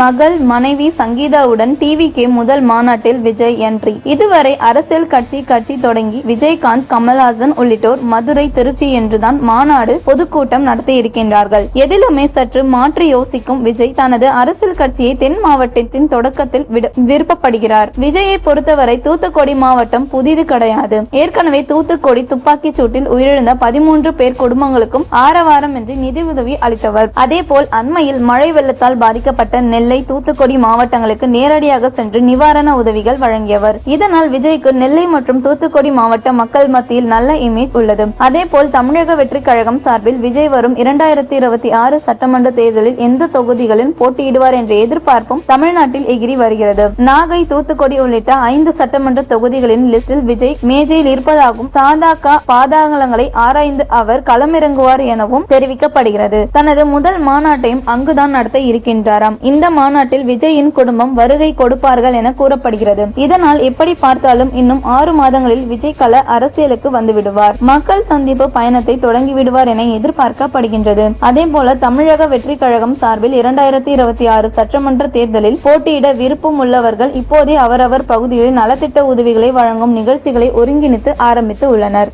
மகள் மனைவி சங்கீதாவுடன் டிவிகே முதல் மாநாட்டில் விஜய் என்ட்ரி இதுவரை அரசியல் கட்சி கட்சி தொடங்கி விஜயகாந்த் கமல்ஹாசன் உள்ளிட்டோர் மதுரை திருச்சி என்றுதான் மாநாடு பொதுக்கூட்டம் நடத்தி இருக்கின்றார்கள் எதிலுமே சற்று மாற்றி யோசிக்கும் விஜய் தனது அரசியல் கட்சியை தென் மாவட்டத்தின் தொடக்கத்தில் விருப்பப்படுகிறார். விஜயை பொறுத்தவரை தூத்துக்குடி மாவட்டம் புதிது கிடையாது. ஏற்கனவே தூத்துக்குடி துப்பாக்கிச் சூட்டில் உயிரிழந்த பதிமூன்று பேர் குடும்பங்களுக்கும் ஆரவாரம் ஆரவாரமின்றி நிதியுதவி அளித்தவர். அதேபோல் அண்மையில் மழை வெள்ளத்தால் பாதிக்கப்பட்ட நெல்லை தூத்துக்குடி மாவட்டங்களுக்கு நேரடியாக சென்று நிவாரண உதவிகள் வழங்கியவர். இதனால் விஜய்க்கு நெல்லை மற்றும் தூத்துக்குடி மாவட்ட மக்கள் மத்தியில் நல்ல இமேஜ் உள்ளது. அதேபோல் தமிழக வெற்றிக் கழகம் சார்பில் விஜய் வரும் இரண்டாயிரத்தி இருபத்தி ஆறு சட்டமன்ற தேர்தலில் எந்த தொகுதிகளில் போட்டியிடுவார் என்ற எதிர்பார்ப்பும் தமிழ்நாட்டில் எகிரி வருகிறது. நாகை தூத்துக்குடி உள்ளிட்ட ஐந்து சட்டமன்ற தொகுதிகளின் லிஸ்டில் விஜய் மேஜையில் இருப்பதாகவும் சாதாக்கா பாதாளங்களை ஆராய்ந்து அவர் களமிறங்குவார் எனவும் தெரிவிக்கப்படுகிறது. தனது முதல் மாநாட்டையும் அங்குதான் நடத்த இருக்கின்றாராம். இந்த மாநாட்டில் விஜயின் குடும்பம் வருகை கொடுப்பார்கள் என கூறப்படுகிறது. இதனால் எப்படி பார்த்தாலும் இன்னும் ஆறு மாதங்களில் விஜய் கல அரசியலுக்கு வந்துவிடுவார். மக்கள் சந்திப்பு பயணத்தை தொடங்கி விடுவார் என எதிர்பார்க்கப்படுகின்றது. அதேபோல தமிழக வெற்றி கழகம் சார்பில் இரண்டாயிரத்தி இருபத்தி ஆறு சட்டமன்ற தேர்தலில் போட்டியிட விருப்பம் உள்ளவர்கள் இப்போதே அவரவர் பகுதிகளில் நலத்திட்ட உதவிகளை வழங்கும் நிகழ்ச்சிகளை ஒருங்கிணைத்து ஆரம்பித்து உள்ளனர்.